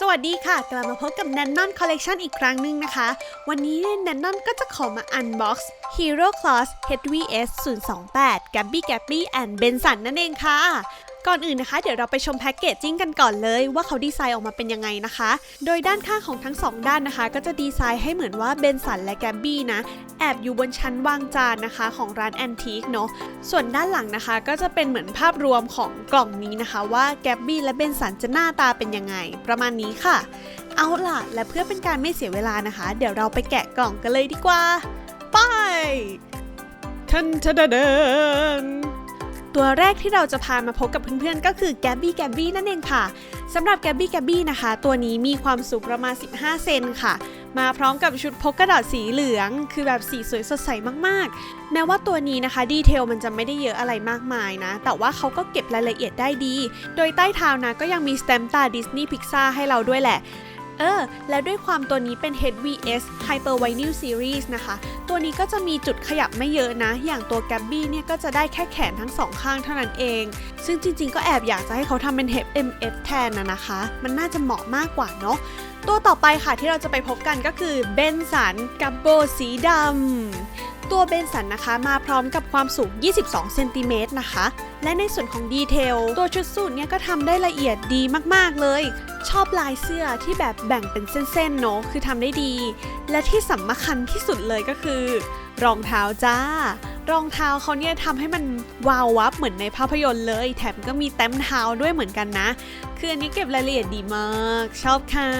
สวัสดีค่ะ กลับมาพบกับแนนนอนคอลเลกชันอีกครั้งหนึ่งนะคะ วันนี้แนนนอนก็จะขอมาอันบ็อกซ์ Hero Claws HVS 028 Gabby Gabby and Benson นั่นเองค่ะ ก่อนอื่นนะคะ เดี๋ยวเราไปชมแพ็กเกจจิ้งกันก่อนเลยว่าเขาดีไซน์ออกมาเป็นยังไงนะคะ โดยด้านข้างของทั้งสองด้านนะคะ ก็จะดีไซน์ให้เหมือนว่าเบนสันและแกบบี้นะ แอบอยู่บนชั้นวางจานนะคะของร้านแอนทิคเนาะส่วนด้านหลังนะคะ ก็จะเป็นเหมือนภาพรวมของกล่องนี้นะคะ ว่าแกบบี้และเบนสันจะหน้าตาเป็นยังไง ประมาณนี้ค่ะ เอาล่ะและเพื่อเป็นการไม่เสียเวลานะคะ เดี๋ยวเราไปแกะกล่องกันเลยดีกว่า ไปทันทะเดิน ตัวแรกที่เราจะพามาพบกับเพื่อนๆ ก็คือแกบบี้แกบบี้นั่นเองค่ะสำหรับแกบบี้แกบบี้นะคะ ตัวนี้มีความสูงประมาณ 15 เซนค่ะ มาพร้อมกับชุดพกกระดาษสีเหลือง คือแบบสีสวยสดใสมากๆ แม้ว่าตัวนี้นะคะดีเทลมันจะไม่ได้เยอะอะไรมากมายนะ แต่ว่าเขาก็เก็บรายละเอียดได้ดี โดยใต้เท้านะก็ยังมีสแตมป์ตาดิสนีย์พิกซาให้เราด้วยแหละ เออ และด้วยความตัวนี้เป็น HVS Hyper Vinyl Series นะคะ ตัวนี้ก็จะมีจุดขยับไม่เยอะนะ อย่างตัวแกบบี้เนี่ยก็จะได้แค่แขนทั้งสองข้างเท่านั้นเอง ซึ่งจริงๆ ก็แอบอยากจะให้เขาทำเป็น HMF แทนนะนะคะ มันน่าจะเหมาะมากกว่าเนาะตัวต่อไปค่ะที่เราจะไปพบกันก็คือเบนสันกับโบสีดำ ตัวเบนสันนะคะมาพร้อมกับความสูง 22 เซนติเมตรนะคะ และในส่วนของดีเทลตัวชุดสูทเนี่ยก็ทำได้ละเอียดดีมากๆเลย ชอบลายเสื้อที่แบบแบ่งเป็นเส้นๆเนาะคือทำได้ดี และที่สำคัญที่สุดเลยก็คือ รองเท้าจ้ารองเท้าเขาเนี่ยทำให้มันวาววับเหมือนในภาพยนตร์เลย แถมก็มีแต้มเท้าด้วยเหมือนกันนะ คืออันนี้เก็บรายละเอียดดีมาก ชอบค่ะ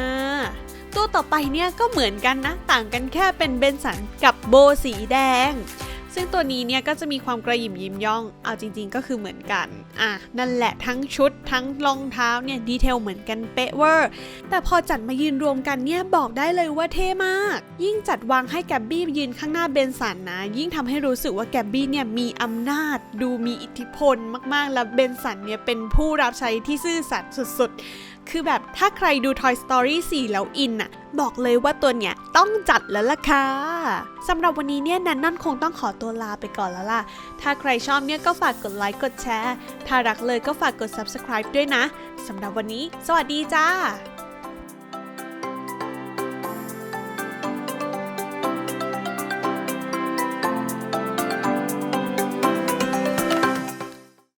ตัวต่อไปเนี่ยก็เหมือนกันนะ ต่างกันแค่เป็นเบนสันกับโบสีแดง ซึ่งตัวนี้เนี่ยก็จะมีความกระหยิมยิ้มย่อง เอาจริง ๆ ก็คือเหมือนกัน อะ นั่นแหละทั้งชุดทั้งรองเท้าเนี่ยดีเทลเหมือนกันเป๊ะเวอร์ แต่พอจัดมายืนรวมกันเนี่ยบอกได้เลยว่าเท่มาก ยิ่งจัดวางให้แกบบี้ยืนข้างหน้าเบนสันนะ ยิ่งทำให้รู้สึกว่าแกบบี้เนี่ยมีอำนาจ ดูมีอิทธิพลมากๆ และเบนสันเนี่ยเป็นผู้รับใช้ที่ซื่อสัตย์สุดๆ คือแบบถ้าใครดู Toy Story 4 แล้วอินอะบอกเลยว่าตัวเนี้ยต้องจัดแล้วล่ะค่ะสำหรับวันนี้เนี่ยนันนั่นคงต้องขอตัวลาไปก่อนแล้วล่ะ ถ้าใครชอบเนี่ยก็ฝากกดไลค์กดแชร์ ถ้ารักเลยก็ฝากกด subscribe ด้วยนะสำหรับวันนี้ สวัสดีจ้า